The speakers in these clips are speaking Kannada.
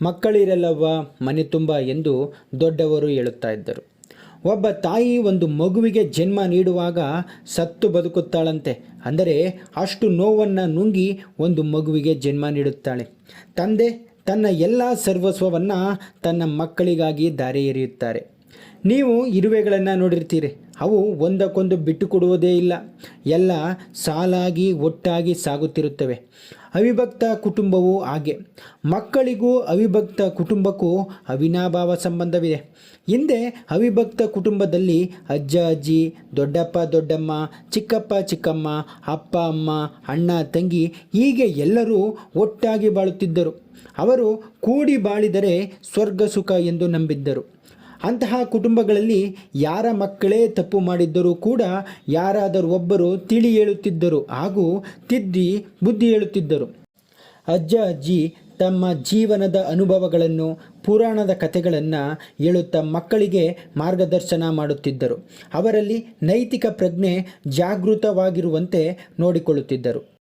ಮಕ್ಕಳಿರಲ್ಲವ್ವ, ಮನೆ ತುಂಬ ಎಂದು ದೊಡ್ಡವರು ಹೇಳುತ್ತಾ ಇದ್ದರು. ಒಬ್ಬ ತಾಯಿ ಒಂದು ಮಗುವಿಗೆ ಜನ್ಮ ನೀಡುವಾಗ ಸತ್ತು ಬದುಕುತ್ತಾಳಂತೆ. ಅಂದರೆ ಅಷ್ಟು ನೋವನ್ನು ನುಂಗಿ ಒಂದು ಮಗುವಿಗೆ ಜನ್ಮ ನೀಡುತ್ತಾಳೆ. ತಂದೆ ತನ್ನ ಎಲ್ಲ ಸರ್ವಸ್ವವನ್ನು ತನ್ನ ಮಕ್ಕಳಿಗಾಗಿ ದಾರಿ ಎರೆಯುತ್ತಾರೆ ನೀವು ಇರುವೆಗಳನ್ನು ನೋಡಿರ್ತೀರಿ. ಅವು ಒಂದಕ್ಕೊಂದು ಬಿಟ್ಟು ಕೊಡುವುದೇ ಇಲ್ಲ. ಎಲ್ಲ ಸಾಲಾಗಿ ಒಟ್ಟಾಗಿ ಸಾಗುತ್ತಿರುತ್ತವೆ. ಅವಿಭಕ್ತ ಕುಟುಂಬವೂ ಹಾಗೆ. ಮಕ್ಕಳಿಗೂ ಅವಿಭಕ್ತ ಕುಟುಂಬಕ್ಕೂ ಅವಿನಾಭಾವ ಸಂಬಂಧವಿದೆ. ಹಿಂದೆ ಅವಿಭಕ್ತ ಕುಟುಂಬದಲ್ಲಿ ಅಜ್ಜ, ಅಜ್ಜಿ, ದೊಡ್ಡಪ್ಪ, ದೊಡ್ಡಮ್ಮ, ಚಿಕ್ಕಪ್ಪ, ಚಿಕ್ಕಮ್ಮ, ಅಪ್ಪ, ಅಮ್ಮ, ಅಣ್ಣ, ತಂಗಿ ಹೀಗೆ ಎಲ್ಲರೂ ಒಟ್ಟಾಗಿ ಬಾಳುತ್ತಿದ್ದರು. ಅವರು ಕೂಡಿ ಬಾಳಿದರೆ ಸ್ವರ್ಗ ಸುಖ ಎಂದು ನಂಬಿದ್ದರು. ಅಂತಹ ಕುಟುಂಬಗಳಲ್ಲಿ ಯಾರ ಮಕ್ಕಳೇ ತಪ್ಪು ಮಾಡಿದ್ದರೂ ಕೂಡ ಯಾರಾದರೂ ಒಬ್ಬರು ತಿಳಿ ಹೇಳುತ್ತಿದ್ದರು ಹಾಗೂ ತಿದ್ದಿ ಬುದ್ಧಿ ಹೇಳುತ್ತಿದ್ದರು. ಅಜ್ಜ ಅಜ್ಜಿ ತಮ್ಮ ಜೀವನದ ಅನುಭವಗಳನ್ನು, ಪುರಾಣದ ಕಥೆಗಳನ್ನು ಹೇಳುತ್ತಾ ಮಕ್ಕಳಿಗೆ ಮಾರ್ಗದರ್ಶನ ಮಾಡುತ್ತಿದ್ದರು. ಅವರಲ್ಲಿ ನೈತಿಕ ಪ್ರಜ್ಞೆ ಜಾಗೃತವಾಗಿರುವಂತೆ ನೋಡಿಕೊಳ್ಳುತ್ತಿದ್ದರು.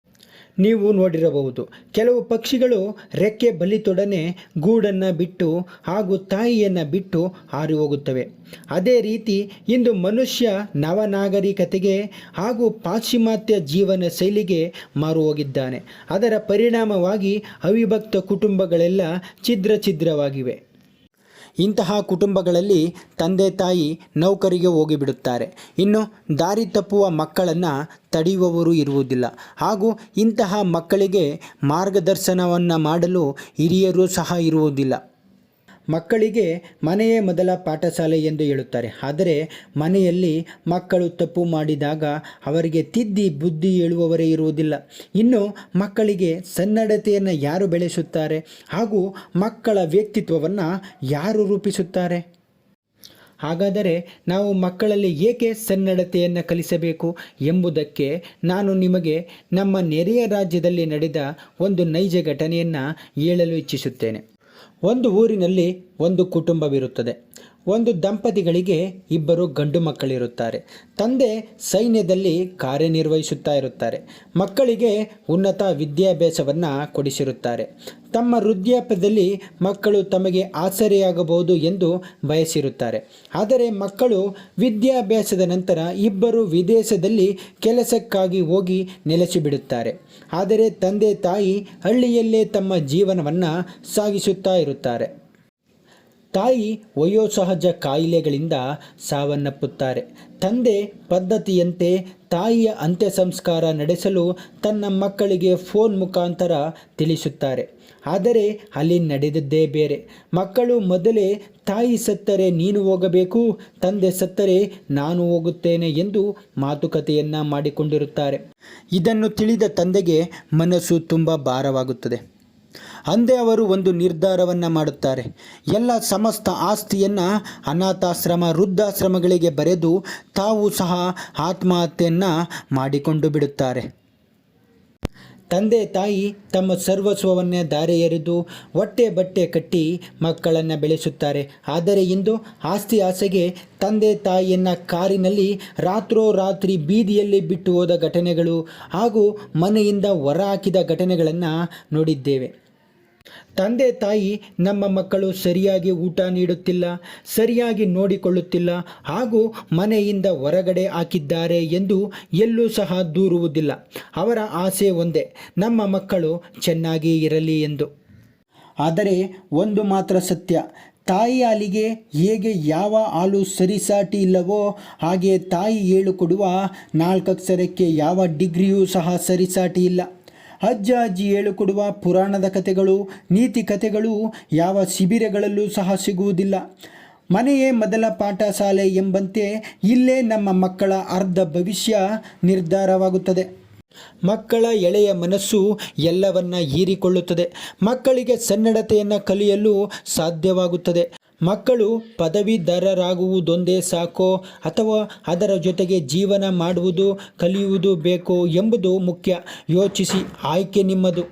ನೀವು ನೋಡಿರಬಹುದು. ಕೆಲವು ಪಕ್ಷಿಗಳು ರೆಕ್ಕೆ ಬಲಿತೊಡನೆ ಗೂಡನ್ನು ಬಿಟ್ಟು ಹಾಗೂ ತಾಯಿಯನ್ನು ಬಿಟ್ಟು ಹಾರಿ ಹೋಗುತ್ತವೆ ಅದೇ ರೀತಿ ಇಂದು ಮನುಷ್ಯ ನವನಾಗರಿಕತೆಗೆ ಹಾಗೂ ಪಾಶ್ಚಿಮಾತ್ಯ ಜೀವನ ಶೈಲಿಗೆ ಮಾರು ಹೋಗಿದ್ದಾನೆ ಅದರ ಪರಿಣಾಮವಾಗಿ ಅವಿಭಕ್ತ ಕುಟುಂಬಗಳೆಲ್ಲ ಛಿದ್ರ ಛಿದ್ರವಾಗಿವೆ. ಇಂತಹ ಕುಟುಂಬಗಳಲ್ಲಿ ತಂದೆ ತಾಯಿ ನೌಕರಿಗೆ ಹೋಗಿಬಿಡುತ್ತಾರೆ ಇನ್ನು ದಾರಿ ತಪ್ಪುವ ಮಕ್ಕಳನ್ನು ತಡೆಯುವವರು ಇರುವುದಿಲ್ಲ. ಹಾಗೂ ಇಂತಹ ಮಕ್ಕಳಿಗೆ ಮಾರ್ಗದರ್ಶನವನ್ನು ಮಾಡಲು ಹಿರಿಯರು ಸಹ ಇರುವುದಿಲ್ಲ. ಮಕ್ಕಳಿಗೆ ಮನೆಯೇ ಮೊದಲ ಪಾಠಶಾಲೆ ಎಂದು ಹೇಳುತ್ತಾರೆ. ಆದರೆ ಮನೆಯಲ್ಲಿ ಮಕ್ಕಳು ತಪ್ಪು ಮಾಡಿದಾಗ ಅವರಿಗೆ ತಿದ್ದಿ ಬುದ್ಧಿ ಹೇಳುವವರೇ ಇರುವುದಿಲ್ಲ. ಇನ್ನು ಮಕ್ಕಳಿಗೆ ಸನ್ನಡತೆಯನ್ನು ಯಾರು ಬೆಳೆಸುತ್ತಾರೆ? ಹಾಗೂ ಮಕ್ಕಳ ವ್ಯಕ್ತಿತ್ವವನ್ನು ಯಾರು ರೂಪಿಸುತ್ತಾರೆ? ಹಾಗಾದರೆ ನಾವು ಮಕ್ಕಳಲ್ಲಿ ಏಕೆ ಸನ್ನಡತೆಯನ್ನು ಕಲಿಸಬೇಕು ಎಂಬುದಕ್ಕೆ ನಾನು ನಿಮಗೆ ನಮ್ಮ ನೆರೆಯ ರಾಜ್ಯದಲ್ಲಿ ನಡೆದ ಒಂದು ನೈಜ ಘಟನೆಯನ್ನು ಹೇಳಲು ಇಚ್ಛಿಸುತ್ತೇನೆ. ಒಂದು ಊರಿನಲ್ಲಿ ಒಂದು ಕುಟುಂಬವಿರುತ್ತದೆ. ಒಂದು ದಂಪತಿಗಳಿಗೆ ಇಬ್ಬರು ಗಂಡು ಮಕ್ಕಳಿರುತ್ತಾರೆ. ತಂದೆ ಸೈನ್ಯದಲ್ಲಿ ಕಾರ್ಯನಿರ್ವಹಿಸುತ್ತಾ ಇರುತ್ತಾರೆ. ಮಕ್ಕಳಿಗೆ ಉನ್ನತ ವಿದ್ಯಾಭ್ಯಾಸವನ್ನು ಕೊಡಿಸಿರುತ್ತಾರೆ. ತಮ್ಮ ವೃದ್ಧಾಪ್ಯದಲ್ಲಿ ಮಕ್ಕಳು ತಮಗೆ ಆಸರೆಯಾಗಬಹುದು ಎಂದು ಬಯಸಿರುತ್ತಾರೆ. ಆದರೆ ಮಕ್ಕಳು ವಿದ್ಯಾಭ್ಯಾಸದ ನಂತರ ಇಬ್ಬರು ವಿದೇಶದಲ್ಲಿ ಕೆಲಸಕ್ಕಾಗಿ ಹೋಗಿ ನೆಲೆಸಿಬಿಡುತ್ತಾರೆ. ಆದರೆ ತಂದೆ ತಾಯಿ ಹಳ್ಳಿಯಲ್ಲೇ ತಮ್ಮ ಜೀವನವನ್ನು ಸಾಗಿಸುತ್ತಾ ಇರುತ್ತಾರೆ. ತಾಯಿ ವಯೋಸಹಜ ಕಾಯಿಲೆಗಳಿಂದ ಸಾವನ್ನಪ್ಪುತ್ತಾರೆ. ತಂದೆ ಪದ್ಧತಿಯಂತೆ ತಾಯಿಯ ಅಂತ್ಯ ಸಂಸ್ಕಾರ ನಡೆಸಲು ತನ್ನ ಮಕ್ಕಳಿಗೆ ಫೋನ್ ಮುಖಾಂತರ ತಿಳಿಸುತ್ತಾರೆ. ಆದರೆ ಅಲ್ಲಿ ನಡೆದದ್ದೇ ಬೇರೆ. ಮಕ್ಕಳು ಮೊದಲೇ ತಾಯಿ ಸತ್ತರೆ ನೀನು ಹೋಗಬೇಕು, ತಂದೆ ಸತ್ತರೆ ನಾನು ಹೋಗುತ್ತೇನೆ ಎಂದು ಮಾತುಕತೆಯನ್ನು ಮಾಡಿಕೊಂಡಿರುತ್ತಾರೆ. ಇದನ್ನು ತಿಳಿದ ತಂದೆಗೆ ಮನಸ್ಸು ತುಂಬ ಭಾರವಾಗುತ್ತದೆ. ಅಂದೇ ಅವರು ಒಂದು ನಿರ್ಧಾರವನ್ನು ಮಾಡುತ್ತಾರೆ. ಎಲ್ಲ ಸಮಸ್ತ ಆಸ್ತಿಯನ್ನು ಅನಾಥಾಶ್ರಮ, ವೃದ್ಧಾಶ್ರಮಗಳಿಗೆ ಬರೆದು ತಾವು ಸಹ ಆತ್ಮಹತ್ಯೆಯನ್ನು ಮಾಡಿಕೊಂಡು ಬಿಡುತ್ತಾರೆ. ತಂದೆ, ತಾಯಿ ತಮ್ಮ ಸರ್ವಸ್ವವನ್ನೇ ದಾರೆ ಎರೆದು ಹೊಟ್ಟೆ ಬಟ್ಟೆ ಕಟ್ಟಿ ಮಕ್ಕಳನ್ನು ಬೆಳೆಸುತ್ತಾರೆ. ಆದರೆ ಇಂದು ಆಸ್ತಿ ಆಸೆಗೆ ತಂದೆ, ತಾಯಿಯನ್ನು ಕಾರಿನಲ್ಲಿ ರಾತ್ರೋರಾತ್ರಿ ಬೀದಿಯಲ್ಲಿ ಬಿಟ್ಟು ಹೋದ ಘಟನೆಗಳು ಹಾಗೂ ಮನೆಯಿಂದ ಹೊರಹಾಕಿದ ಘಟನೆಗಳನ್ನು ನೋಡಿದ್ದೇವೆ. ತಂದೆ ತಾಯಿ ನಮ್ಮ ಮಕ್ಕಳು ಸರಿಯಾಗಿ ಊಟ ನೀಡುತ್ತಿಲ್ಲ, ಸರಿಯಾಗಿ ನೋಡಿಕೊಳ್ಳುತ್ತಿಲ್ಲ ಹಾಗೂ ಮನೆಯಿಂದ ಹೊರಗಡೆ ಹಾಕಿದ್ದಾರೆ ಎಂದು ಎಲ್ಲೂ ಸಹ ದೂರುವುದಿಲ್ಲ. ಅವರ ಆಸೆ ಒಂದೇ, ನಮ್ಮ ಮಕ್ಕಳು ಚೆನ್ನಾಗಿ ಇರಲಿ ಎಂದು. ಆದರೆ ಒಂದು ಮಾತ್ರ ಸತ್ಯ, ತಾಯಿ ಹಾಲಿಗೆ ಹೇಗೆ ಯಾವ ಹಾಲು ಸರಿಸಾಟಿ ಇಲ್ಲವೋ ಹಾಗೆ ತಾಯಿ ಹೇಳಿಕೊಡುವ ನಾಲ್ಕಕ್ಷರಕ್ಕೆ ಯಾವ ಡಿಗ್ರಿಯೂ ಸಹ ಸರಿಸಾಟಿ ಇಲ್ಲ. ಅಜ್ಜ ಅಜ್ಜಿ ಹೇಳಿಕೊಡುವ ಪುರಾಣದ ಕಥೆಗಳು, ನೀತಿ ಕಥೆಗಳು ಯಾವ ಶಿಬಿರಗಳಲ್ಲೂ ಸಹ ಸಿಗುವುದಿಲ್ಲ. ಮನೆಯೇ ಮೊದಲ ಪಾಠಶಾಲೆ ಎಂಬಂತೆ ಇಲ್ಲೇ ನಮ್ಮ ಮಕ್ಕಳ ಅರ್ಧ ಭವಿಷ್ಯ ನಿರ್ಧಾರವಾಗುತ್ತದೆ. ಮಕ್ಕಳ ಎಳೆಯ ಮನಸ್ಸು ಎಲ್ಲವನ್ನ ಹೀರಿಕೊಳ್ಳುತ್ತದೆ. ಮಕ್ಕಳಿಗೆ ಸನ್ನಡತೆಯನ್ನು ಕಲಿಯಲು ಸಾಧ್ಯವಾಗುತ್ತದೆ. ಮಕ್ಕಳು ಪದವೀಧರರಾಗುವುದೊಂದೇ ಸಾಕೋ ಅಥವಾ ಅದರ ಜೊತೆಗೆ ಜೀವನ ಮಾಡುವುದು ಕಲಿಯುವುದು ಬೇಕೋ ಎಂಬುದು ಮುಖ್ಯ. ಯೋಚಿಸಿ, ಆಯ್ಕೆ ನಿಮ್ಮದು.